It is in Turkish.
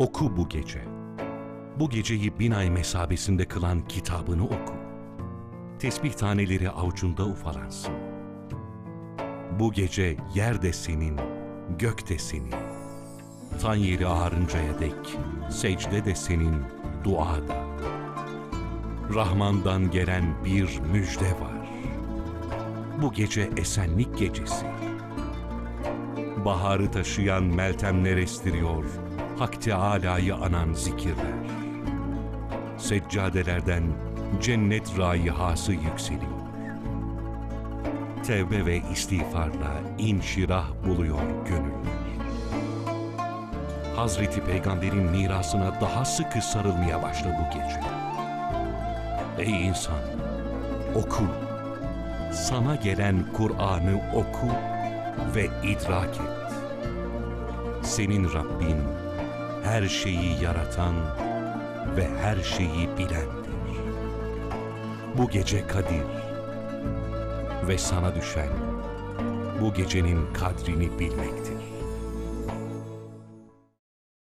Oku bu gece. Bu geceyi bin ay mesabesinde kılan kitabını oku. Tesbih taneleri avucunda ufalansın. Bu gece yer de senin, gök de senin. Tan yeri ağarıncaya dek, secde de senin, dua da. Rahman'dan gelen bir müjde var. Bu gece esenlik gecesi. Baharı taşıyan meltemler estiriyor, Hak Teâlâ'yı anan zikirler. Seccadelerden cennet raihası yükseliyor. Tevbe ve istiğfarla inşirah buluyor gönüller. Hazreti Peygamber'in mirasına daha sıkı sarılmaya başla bu gece. Ey insan, oku. Sana gelen Kur'an'ı oku ve idrak et. Senin Rabbin her şeyi yaratan ve her şeyi bilendir. Bu gece Kadir ve sana düşen bu gecenin kadrini bilmektir.